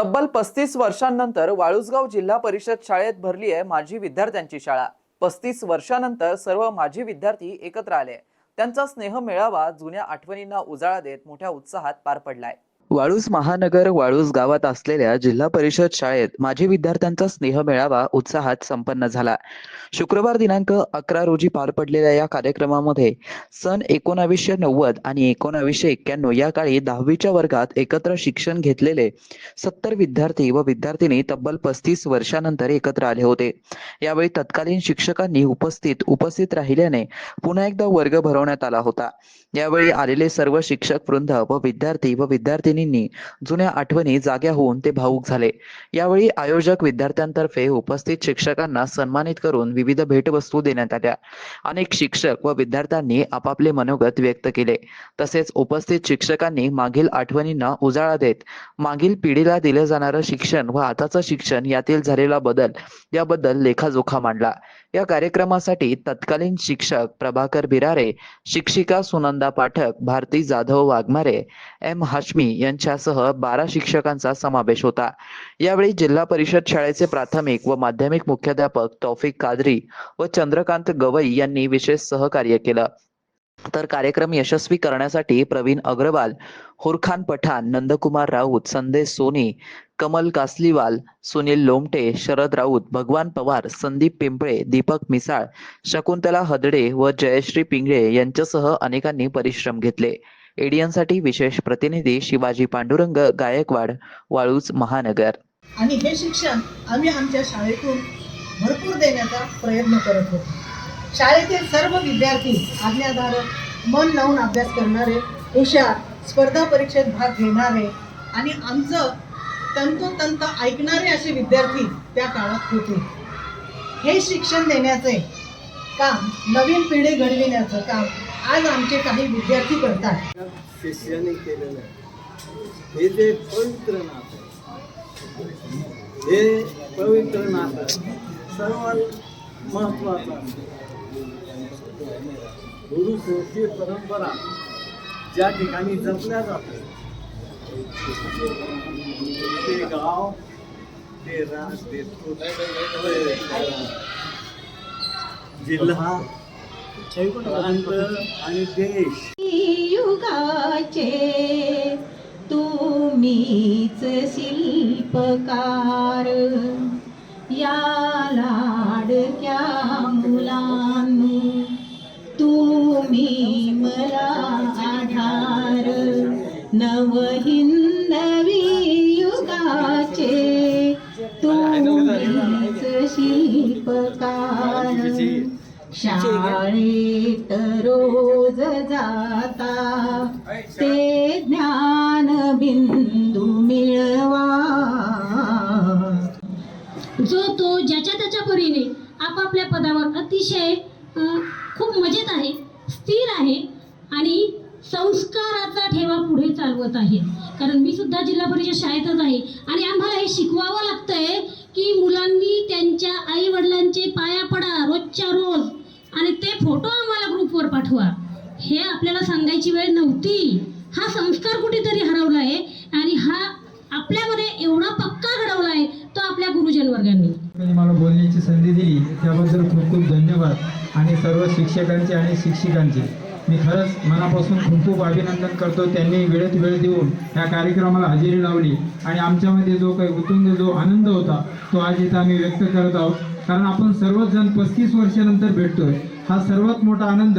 तब्बल पस्तीस वर्षांनंतर वाळूसगाव जिल्हा परिषद शाळेत भरली आहे माजी विद्यार्थ्यांची शाळा. पस्तीस वर्षानंतर सर्व माजी विद्यार्थी एकत्र आले. त्यांचा स्नेह मेळावा जुन्या आठवणींना उजाळा देत मोठ्या उत्साहात पार पडलाय. वाळूस महानगर वाळूस गावात असलेल्या जिल्हा परिषद शाळेत माजी विद्यार्थ्यांचा स्नेह मेळावा उत्साहात संपन्न झाला. शुक्रवार दिनांक अकरा रोजी पार पडलेल्या या कार्यक्रमामध्ये सन एकोणावीसशे नव्वद आणि एकोणावीसशे एक्क्याण्णव या काळी दहावीच्या वर्गात एकत्र शिक्षण घेतलेले सत्तर विद्यार्थी व विद्यार्थिनी तब्बल पस्तीस वर्षानंतर एकत्र आले होते. यावेळी तत्कालीन शिक्षकांनी उपस्थित उपस्थित राहिल्याने पुन्हा एकदा वर्ग भरवण्यात आला होता. यावेळी आलेले सर्व शिक्षक वृंद व विद्यार्थी व विद्यार्थिनींनी जुन्या आठवणी जाग्या होऊन ते भाऊक झाले. यावेळी आयोजक विद्यार्थ्यांतर्फे उपस्थित शिक्षकांना सन्मानित करून विविध भेटवस्तू देण्यात आल्या. अनेक शिक्षक व विद्यार्थ्यांनी आपापले मनोगत व्यक्त केले. तसेच उपस्थित शिक्षकांनी मागील आठवणींना उजाळा देत मागील पिढीला दिलं जाणारं शिक्षण व आताचं शिक्षण यातील झालेला बदल याबद्दल लेखाजोखा मांडला. या कार्यक्रमासाठी तत्कालीन शिक्षक प्रभाकर बिरारे शिक्षिका सुनंदा पाठक भारती जाधव वाघमारे एम हाशमी यांच्यासह बारा शिक्षकांचा समावेश होता. यावेळी जिल्हा परिषद शाळेचे प्राथमिक व माध्यमिक मुख्याध्यापक तौफिक कादरी व चंद्रकांत गवई यांनी विशेष सहकार्य केलं. तर कार्यक्रम यशस्वी करण्यासाठी प्रवीण अग्रवाल हुरखान पठाण नंदकुमार राऊत संदेश सोनी कमल कासलीवाल सुनील लोमटे शरद राऊत भगवान पवार संदीप पिंपळे दीपक मिसाळ शकुंतला हदडे व जयश्री पिंगळे यांच्यासह अनेकांनी परिश्रम घेतले. एडियनसाठी विशेष प्रतिनिधी शिवाजी पांडुरंग गायकवाड वाळूज महानगर. आणि हे शिक्षण आम्ही आमच्या शाळेतून भरपूर देण्याचा प्रयत्न करत होतो. शाळेतील सर्व विद्यार्थी आज्ञाधारक मन लावून अभ्यास करणारे हुशार स्पर्धा परीक्षेत भाग घेणारे आणि आमचं तंतोतंत ऐकणारे असे विद्यार्थी त्या काळात होते. हे शिक्षण देण्याचे काम नवीन पिढी घडविण्याचं काम आज आमचे काही विद्यार्थी करतात. शिष्याने केलेलं आहे. हे जे पवित्र नातं हे पवित्र नातं सर्वात महत्वाचं गुरु परंपरा ज्या ठिकाणी जपल्या जातात ते गाव ते राज ते जिल्हा प्रांत आणि देश युगाचे तुम्हीच शिल्पकार. या लाडक्या मुलांनी नवहिंदवी युगाचे तुम्हीच शिल्पकार. शाळेत रोज जाता ते ज्ञान बिंदू मिळवा. जो तो ज्याच्या त्याच्या परीने आपापल्या पदावर अतिशय खूप मजेत आहे स्थिर आहे आणि संस्काराचा ठेवा पुढे चालवत आहे. कारण मी सुद्धा जिल्हा परिषद शाळेतच आहे आणि आम्हाला हे शिकवावं लागतंय की मुलांनी त्यांच्या आई वडिलांचे पाया पडा रोजच्या रोज आणि ते फोटो आम्हाला ग्रुपवर पाठवा. हे आपल्याला सांगायची वेळ नव्हती. हा संस्कार कुठेतरी हरवला आहे आणि हा आपल्यामध्ये एवढा पक्का घडवला आहे तो आपल्या गुरुजन वर्गांनी. मला बोलण्याची संधी दिली त्याबद्दल खूप खूप धन्यवाद. आणि सर्व शिक्षकांचे आणि शिक्षिकांचे. मी खरंच मनापासून खूप खूप अभिनंदन करतो. त्यांनी वेळेत वेळ देऊन या कार्यक्रमाला हजेरी लावली. आणि आमच्यामध्ये जो काही उतुंग जो आनंद होता तो आज इथं आम्ही व्यक्त करत आहोत. कारण आपण सर्वच जण पस्तीस वर्षानंतर भेटतोय. हा सर्वात मोठा आनंद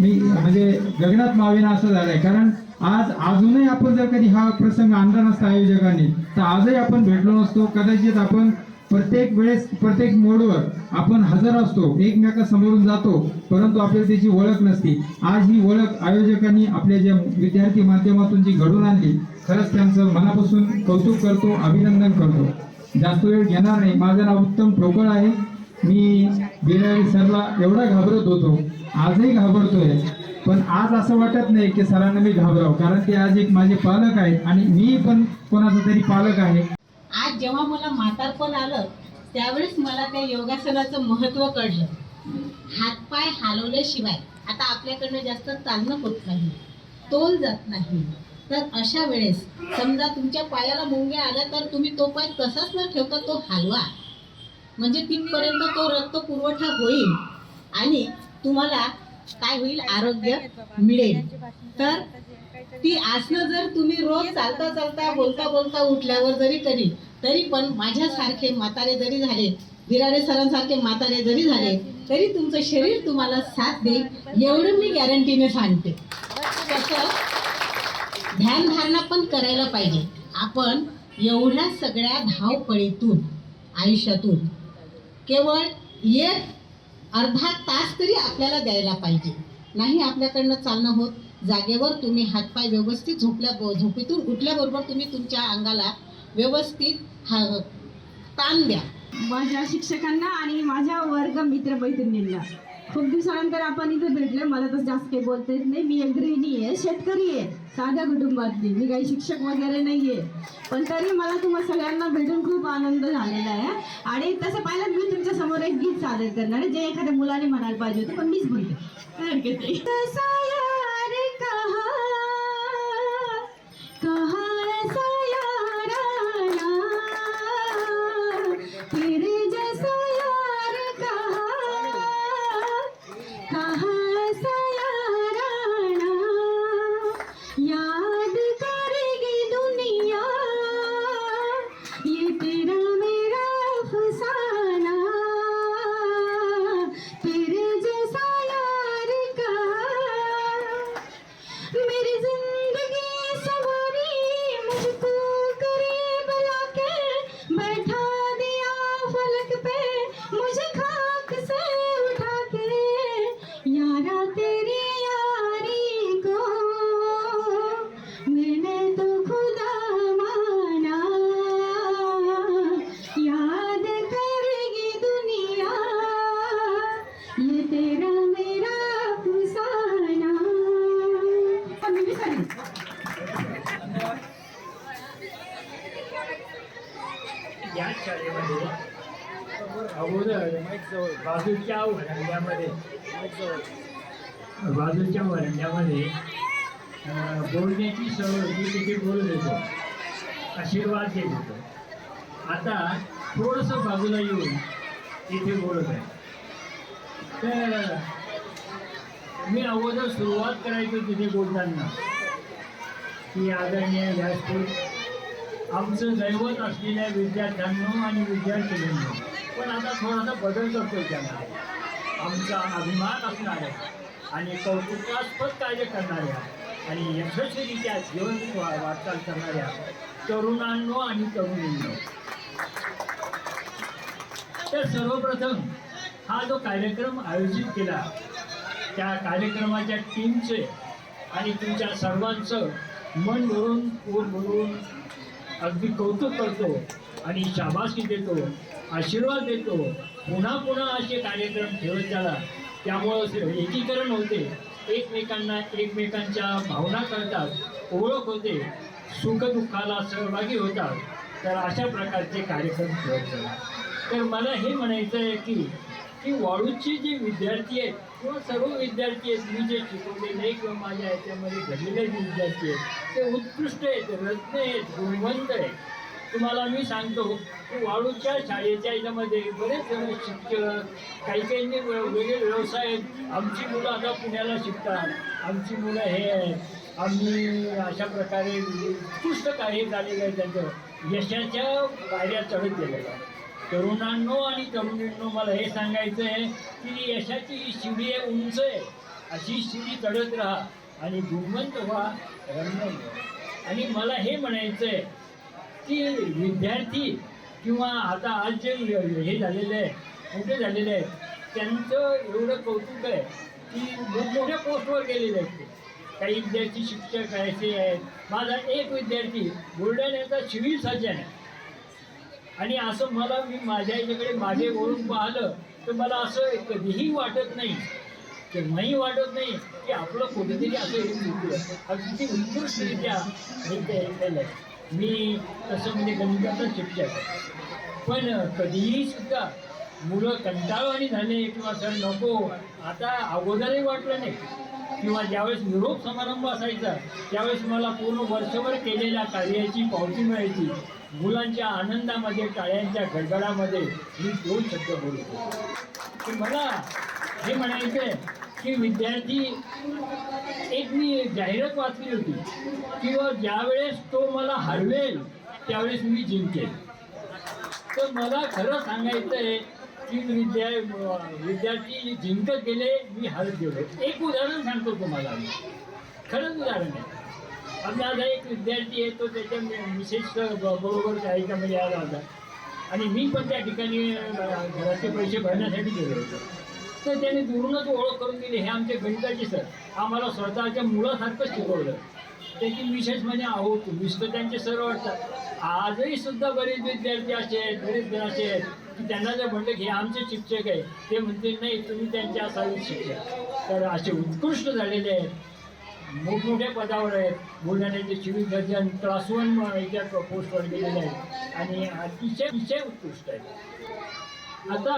मी म्हणजे गगनात मावेना असं झालंय. कारण आज अजूनही आपण जर कधी हा प्रसंग आणला नसता आयोजकांनी तर आजही आपण भेटलो नसतो. कदाचित आपण प्रत्येक वेळेस प्रत्येक मोडवर आपण हजर असतो एकमेकासमोरून जातो परंतु आपल्याला त्याची ओळख नसती. आज ही ओळख आयोजकांनी आपल्या ज्या विद्यार्थी माध्यमातून जी घडून आणली खरंच त्यांचं मनापासून कौतुक करतो अभिनंदन करतो. जास्त वेळ घेणार नाही. माझं नाव उत्तम ठोकळ आहे. मी बिरारी सरला एवढा घाबरत होतो. आजही घाबरतोय. पण आज असं वाटत नाही की सरांना मी घाबराव कारण ते आज एक माझे पालक आहेत आणि मी पण कोणाचा तरी पालक आहे. आज जेव्हा मला म्हातारपण आलं त्यावेळेस मला त्या योगासनाचं महत्त्व कळलं. हातपाय हलवल्याशिवाय आता आपल्याकडनं जास्त चालणं होत नाही तोल जात नाही. तर अशा वेळेस समजा तुमच्या पायाला मुंग्या आल्या तर तुम्ही तो पाय तसाच न ठेवता तो हलवा. म्हणजे तिथपर्यंत तो रक्त पुरवठा होईल आणि तुम्हाला काय होईल? आरोग्य मिळेल. तर ती आसनं जर तुम्ही रोज चालता चालता बोलता बोलता उठल्यावर जरी करी तरी पण माझ्यासारखे म्हातारे जरी झाले विरारे सरांसारखे म्हातारे जरी झाले तरी तुमचं शरीर तुम्हाला साथ देईल एवढं मी गॅरंटीने सांगते. तसं ध्यानधारणा पण करायला पाहिजे. आपण एवढ्या सगळ्या धावपळीतून आयुष्यातून केवळ एक अर्धा तास तरी आपल्याला द्यायला पाहिजे. नाही आपल्याकडनं चालणं होत जागेवर तुम्ही हातपाय व्यवस्थित झोपल्या झोपेतून उठल्याबरोबर तुम्ही तुमच्या अंगाला व्यवस्थित हा ताण द्या. माझ्या शिक्षकांना आणि माझ्या वर्ग मित्र मैत्रिणींना खूप दिवसानंतर आपण इथे भेटले मला तर जास्त काही बोलता येत नाही. मी एक गृहिणी आहे शेतकरी आहे साध्या कुटुंबातली. मी काही शिक्षक वगैरे नाही आहे पण तरी मला तुम्हा सगळ्यांना भेटून खूप आनंद झालेला आहे. आणि तसं पाहिलं मी तुमच्यासमोर एक गीत सादर करणार आहे. जे एखाद्या मुलाने म्हणायला पाहिजे होते पण मीच म्हणते. बाजूच्या वरंड्यामध्ये बाजूच्या वरंड्यामध्ये बोलण्याची सवय मी तिथे बोलत होतो. आशीर्वाद देत होतो. आता थोडंसं बाजूला येऊन तिथे बोलत आहे. तर मी अगोदर सुरुवात करायचो तिथे बोलताना. की आदरणीय व्यासपीठ आमचं दैवत असलेल्या विद्यार्थ्यांनो आणि विद्यार्थिनींनो पण आता थोडासा बदल करतोय त्यांना. आमचा अभिमान असणाऱ्या आणि कौतुकास्पद कार्य करणाऱ्या आणि यशस्वीरित्या जीवन वा- वाटचाल करणाऱ्या तरुणांनो आणि तरुणींनो. तर सर्वप्रथम हा जो कार्यक्रम आयोजित केला त्या कार्यक्रमाच्या टीमचे आणि तुमच्या सर्वांचं मन भरून पोट भरून अगदी कौतुक करतो. आणि शाबासकी देतो आशीर्वाद देतो. पुन्हा पुन्हा असे कार्यक्रम ठेवत झाला त्यामुळं एकीकरण होते. एकमेकांना एकमेकांच्या भावना कळतात ओळख होते सुखदुःखाला सहभागी होतात. तर अशा प्रकारचे कार्यक्रम ठेवत झाला तर मला हे म्हणायचं आहे की की वाळूचे जे विद्यार्थी आहेत किंवा सर्व विद्यार्थी आहेत मी जे शिकवलेले किंवा माझ्या याच्यामध्ये घडलेले जे विद्यार्थी आहेत ते उत्कृष्ट आहेत रत्न आहेत गुणवंत आहेत. तुम्हाला मी सांगतो की वाळूच्या शाळेच्या याच्यामध्ये बरेच जण शिक्षक काही काहींनी वेगळे व्यवसाय आहेत. आमची मुलं आता पुण्याला शिकतात. आमची मुलं हे आहेत. आम्ही अशा प्रकारे उत्कृष्ट कार्य झालेलं आहे त्यांचं. यशाच्या पायऱ्या चढत गेलेलं आहे. तरुणांनो आणि तरुणींनो मला हे सांगायचं आहे की यशाची ही शिडी आहे उंच आहे. अशी शिडी चढत राहा आणि गुणवंत व्हा रम्य आणि मला हे म्हणायचं आहे की विद्यार्थी किंवा आता आज जे हे झालेले आहे मोठे झालेले आहेत त्यांचं एवढं कौतुक आहे की मोठमोठ्या पोस्टवर गेलेले आहेत ते. काही विद्यार्थी शिक्षक असे आहेत. माझा एक विद्यार्थी बुलढाण्याचा सिव्हिल सर्जन आहे. आणि असं मला मी माझ्या याच्याकडे मागे वळून पाहिलं तर मला असं कधीही वाटत नाही तेव्हाही वाटत नाही की आपलं कुठेतरी असं हे चुकलं किती उत्कृष्टरित्या हे ते मी तसं म्हणजे गणिताचा शिक्षक पण कधीही सुद्धा मुलं कंटाळवाणी झाले किंवा सर नको आता अगोदरही वाटलं नाही. किंवा ज्यावेळेस निरोप समारंभ असायचा त्यावेळेस मला पूर्ण वर्षभर केलेल्या कार्याची पावती मिळायची. मुलांच्या आनंदामध्ये टाळ्यांच्या गडगडामध्ये मी दोन शब्द बोलतो मला हे म्हणायचं आहे की विद्यार्थी एक मी जाहिरात वाचली होती किंवा ज्यावेळेस तो मला हरवेल त्यावेळेस मी जिंकेल. तर मला खरं सांगायचं आहे की विद्या विद्यार्थी जिंकत गेले मी हरत गेलो. एक उदाहरण सांगतो तुम्हाला मी. खरंच उदाहरण आहे. आमचा आता एक विद्यार्थी आहे तो त्याच्या विशेष बरोबर कार्यक्रमामध्ये आला होता आणि मी पण त्या ठिकाणी घराचे पैसे भरण्यासाठी गेलो होतो. तर त्यांनी दुरूनच ओळख करून दिली. हे आमचे गणिताचे सर आम्हाला स्वतःच्या मुलासारखं शिकवलं. त्याची विशेष म्हणजे आहो तुम्हीच तर त्यांचे सर वाटतात. आजही सुद्धा बरेच विद्यार्थी असे आहेत बरेच जण असे आहेत की त्यांना जर म्हटलं की हे आमचे शिक्षक आहे ते म्हणतील नाही तुम्ही त्यांचे असावे शिक्षक. तर असे उत्कृष्ट झालेले आहेत. मोठमोठ्या पदावर आहेत. बुलढाण्याचे सिव्हिल सर्जन क्लास वन याच्या पोस्टवर गेलेले आहेत. आणि अतिशय अतिशय उत्कृष्ट आहेत. आता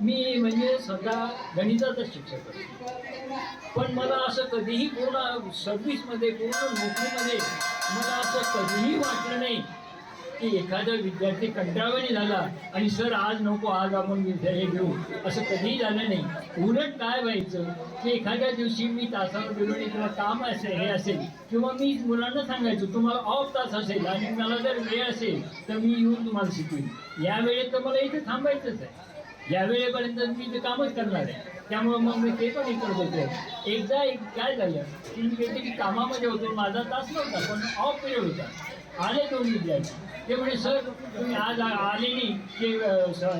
मी म्हणजे सध्या गणिताचा शिक्षक आहे. पण मला असं कधीही पूर्ण सर्व्हिसमध्ये पूर्ण नोकरीमध्ये मला असं कधीही वाटलं नाही की एखादा विद्यार्थी कंटाळवाणी झाला आणि सर आज नको आज आपण विद्या- हे घेऊ. असं कधीही झालं नाही. उलट काय व्हायचं की एखाद्या दिवशी मी तासावर गेलो किंवा काम असेल हे असेल. किंवा मी मुलांना सांगायचो तुम्हाला ऑफ तास असेल आणि मला जर वेळ असेल तर मी येऊन तुम्हाला शिकवेन. यावेळेत तर मला इथे थांबायचंच आहे. या वेळेपर्यंत मी ते कामच करणार आहे. त्यामुळे मग मी ते पण हे करत होतो. एकदा एक काय झालं की मी काहीतरी कामामध्ये होतो. माझा तास नव्हता पण ऑफ पिरियड होता. आले दोन विद्यार्थी. ते म्हणे सर तुम्ही आज आले नाही. की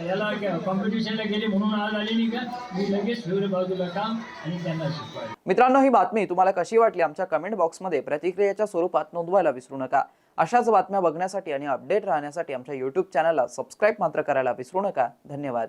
याला कॉम्पिटिशनला गेले म्हणून आज आले नाही का? मी लगेच ठेवलं बाजूला काम आणि त्यांना शिकवायला. मित्रांनो ही बातमी तुम्हाला कशी वाटली आमच्या कमेंट बॉक्समध्ये प्रतिक्रियेच्या स्वरूपात नोंदवायला विसरू नका. अशाच बातम्या बघण्यासाठी आणि अपडेट राहण्यासाठी आमच्या यूट्यूब चॅनलला सबस्क्राईब मात्र करायला विसरू नका. धन्यवाद.